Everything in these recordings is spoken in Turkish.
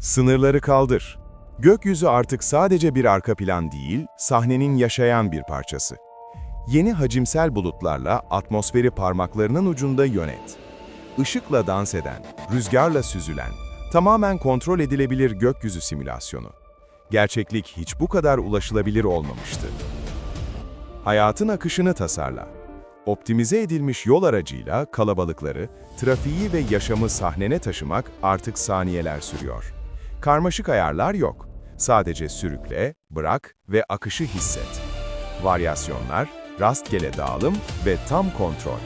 Sınırları kaldır. Gökyüzü artık sadece bir arka plan değil, sahnenin yaşayan bir parçası. Yeni hacimsel bulutlarla atmosferi parmaklarının ucunda yönet. Işıkla dans eden, rüzgarla süzülen, tamamen kontrol edilebilir gökyüzü simülasyonu. Gerçeklik hiç bu kadar ulaşılabilir olmamıştı. Hayatın akışını tasarla. Optimize edilmiş yol aracıyla kalabalıkları, trafiği ve yaşamı sahnene taşımak artık saniyeler sürüyor. Karmaşık ayarlar yok. Sadece sürükle, bırak ve akışı hisset. Varyasyonlar, rastgele dağılım ve tam kontrol.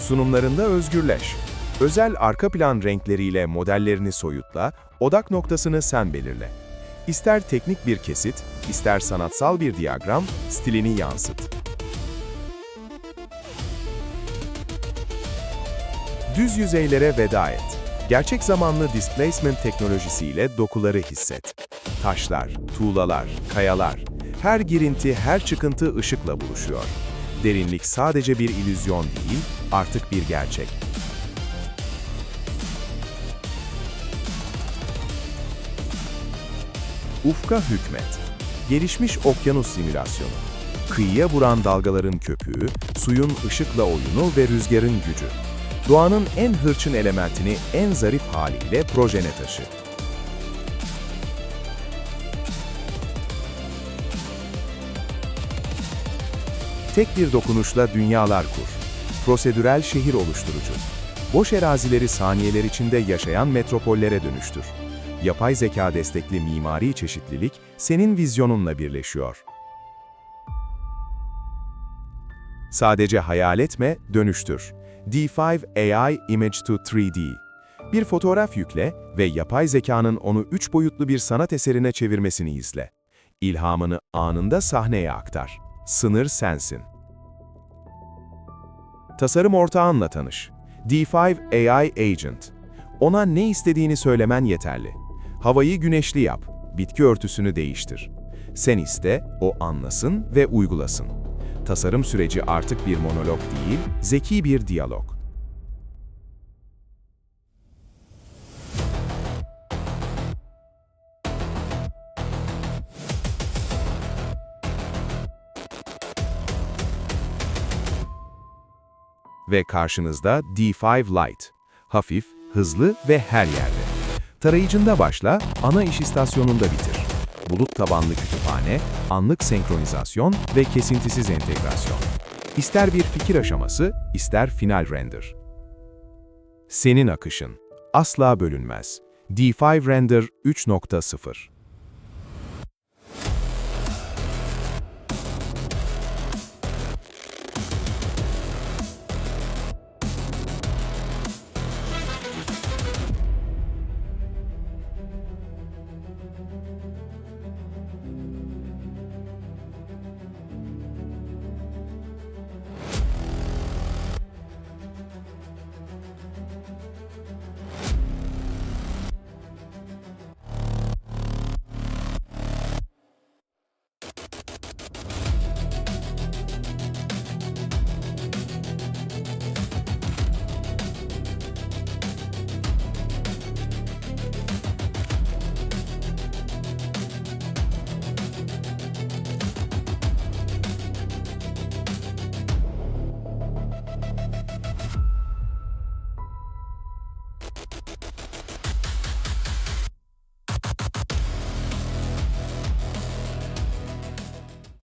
Sunumlarında özgürleş. Özel arka plan renkleriyle modellerini soyutla, odak noktasını sen belirle. İster teknik bir kesit, ister sanatsal bir diyagram, stilini yansıt. Düz yüzeylere veda et. Gerçek zamanlı displacement teknolojisiyle dokuları hisset. Taşlar, tuğlalar, kayalar, her girinti, her çıkıntı ışıkla buluşuyor. Derinlik sadece bir illüzyon değil, artık bir gerçek. Ufka hükmet. Gelişmiş okyanus simülasyonu. Kıyıya vuran dalgaların köpüğü, suyun ışıkla oyunu ve rüzgarın gücü. Doğanın en hırçın elementini en zarif haliyle projene taşı. Tek bir dokunuşla dünyalar kur. Prosedürel şehir oluşturucu. Boş erazileri saniyeler içinde yaşayan metropollere dönüştür. Yapay zeka destekli mimari çeşitlilik senin vizyonunla birleşiyor. Sadece hayal etme, dönüştür. D5 AI Image to 3D. Bir fotoğraf yükle ve yapay zekanın onu üç boyutlu bir sanat eserine çevirmesini izle. İlhamını anında sahneye aktar. Sınır sensin. Tasarım ortağınla tanış. D5 AI Agent. Ona ne istediğini söylemen yeterli. Havayı güneşli yap, bitki örtüsünü değiştir. Sen iste, o anlasın ve uygulasın. Tasarım süreci artık bir monolog değil, zeki bir diyalog. Ve karşınızda D5 Lite. Hafif, hızlı ve her yerde. Tarayıcında başla, ana iş istasyonunda bitir. Bulut tabanlı kütüphane, anlık senkronizasyon ve kesintisiz entegrasyon. İster bir fikir aşaması, ister final render. Senin akışın. Asla bölünmez. D5 Render 3.0